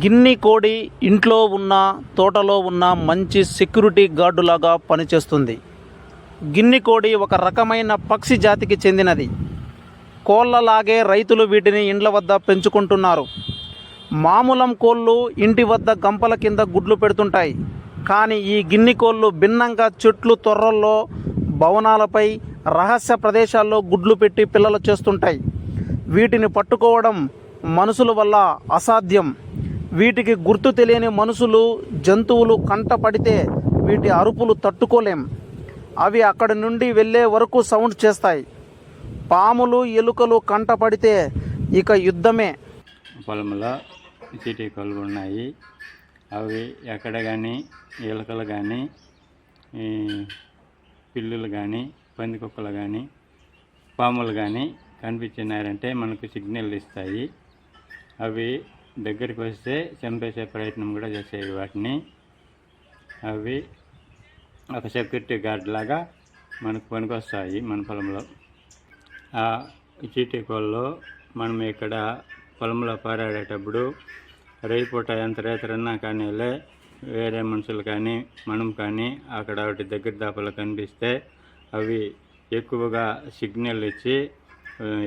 గిన్ని కోడి ఇంట్లో ఉన్న తోటలో ఉన్న మంచి సెక్యూరిటీ గార్డులాగా పనిచేస్తుంది. గిన్ని కోడి ఒక రకమైన పక్షి జాతికి చెందినది. కోళ్ళలాగే రైతులు వీటిని ఇండ్ల వద్ద పెంచుకుంటున్నారు. మామూలం కోళ్ళు ఇంటి వద్ద గంపల కింద గుడ్లు పెడుతుంటాయి. కానీ ఈ గిన్ని కోళ్ళు భిన్నంగా చెట్లు తొర్రల్లో భవనాలపై రహస్య ప్రదేశాల్లో గుడ్లు పెట్టి పిల్లలు చేస్తుంటాయి. వీటిని పట్టుకోవడం మనుషుల వల్ల అసాధ్యం. వీటికి గుర్తు తెలియని మనుషులు జంతువులు కంట పడితే వీటి అరుపులు తట్టుకోలేం. అవి అక్కడి నుండి వెళ్ళే వరకు సౌండ్ చేస్తాయి. పాములు ఎలుకలు కంట పడితే ఇక యుద్ధమే. పొలంలో చీటీ ఉన్నాయి. అవి ఎక్కడ కానీ ఎలుకలు కానీ పిల్లులు కానీ పందికొక్కలు కానీ పాములు కానీ కనిపించినారంటే మనకు సిగ్నల్ ఇస్తాయి. అవి దగ్గరికి వస్తే చంపేసే ప్రయత్నం కూడా చేసేవి వాటిని. అవి ఒక సెక్యూరిటీ గార్డ్ లాగా మనకు పనికొస్తాయి మన పొలంలో. ఆ చీటీ కోళ్ళు మనం ఇక్కడ పొలంలో పారాడేటప్పుడు రైపూట ఎంత రేతరన్నా కానీ లే వేరే మనుషులు కానీ మనం కానీ అక్కడ వాటి దగ్గర దాపలు కనిపిస్తే అవి ఎక్కువగా సిగ్నల్ ఇచ్చి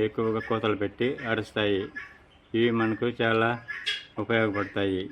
ఎక్కువగా కోతలు పెట్టి అరుస్తాయి. ఇవి మనకు చాలా ఉపయోగపడతాయి.